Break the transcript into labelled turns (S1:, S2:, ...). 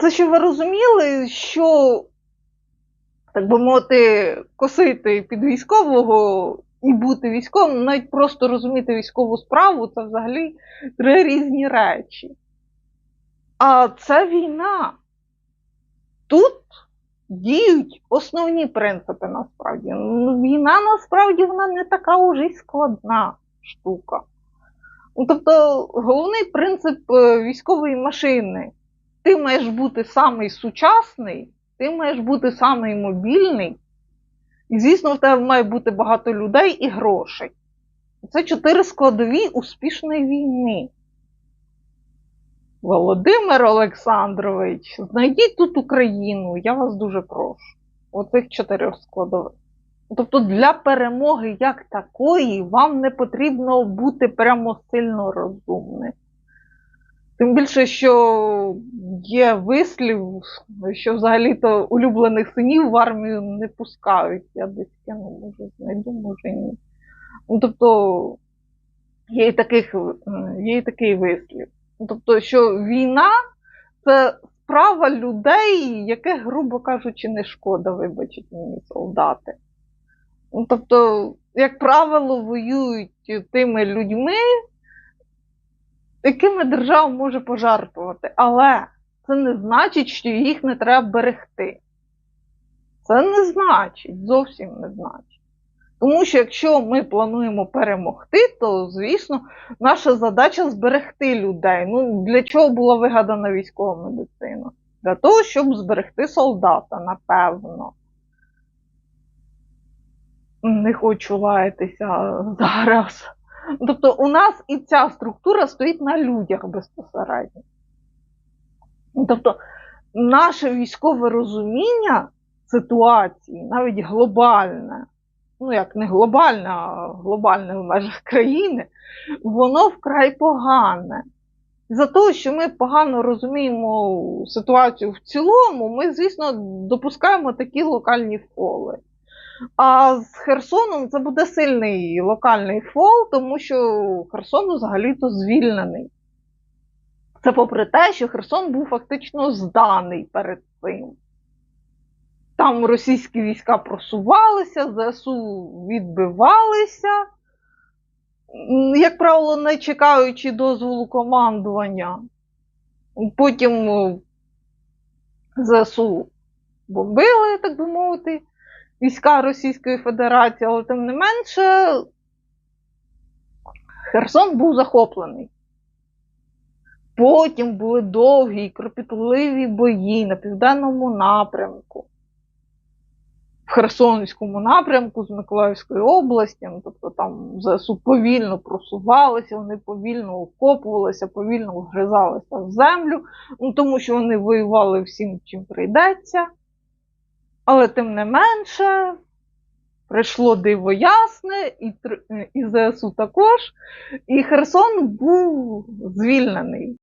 S1: це щоб ви розуміли, що, так би мовити, косити під військового і бути військовим, навіть просто розуміти військову справу, це взагалі три різні речі. А це війна. Тут діють основні принципи насправді. Ну, Війна насправді вона не така уже й складна штука. Ну, тобто, головний принцип е, військової машини. Ти маєш бути самий сучасний, ти маєш бути самий мобільний, і, звісно, в тебе має бути багато людей і грошей. Це чотири складові успішної війни. Володимир Олександрович, знайдіть тут Україну, я вас дуже прошу. Оцих чотирьох складових. Тобто для перемоги як такої вам не потрібно бути прямо сильно розумним. Тим більше, що є вислів, що взагалі-то улюблених синів в армію не пускають. Я десь кину, може, знайду, може ні. Ну, тобто, є і, таких, є і такий вислів. Ну, тобто, що війна це справа людей, яких, грубо кажучи, не шкода, вибачить мені солдати. Ну, тобто, як правило, воюють тими людьми, якими держава може пожертвувати. Але це не значить, що їх не треба берегти. Це не значить, зовсім не значить. Тому що якщо ми плануємо перемогти, то, звісно, наша задача зберегти людей. Ну, для чого була вигадана військова медицина? Для того, щоб зберегти солдата, напевно. Не хочу лаятися зараз. Тобто, у нас і ця структура стоїть на людях безпосередньо. Тобто, наше військове розуміння ситуації, навіть глобальне, ну як не глобальне, а глобальне в межах країни, воно вкрай погане. За того, що ми погано розуміємо ситуацію в цілому, ми, звісно, допускаємо такі локальні фоли. А з Херсоном це буде сильний локальний фол, тому що Херсон взагалі-то звільнений. Це попри те, що Херсон був фактично зданий перед цим. Там російські війська просувалися, ЗСУ відбивалися, як правило, не чекаючи дозволу командування. Потім е, ЗСУ бомбили, так би мовити, війська Російської Федерації, але тим не менше Херсон був захоплений. Потім були довгі і кропітливі бої на південному напрямку, в Херсонському напрямку з Миколаївської області. Ну, Тобто там ЗСУ повільно просувалися, вони повільно окопувалися, повільно вгризалися в землю, ну, тому що вони воювали всім, чим прийдеться. Але тим не менше, прийшло диво ясне, і, і ЗСУ також, і Херсон був звільнений.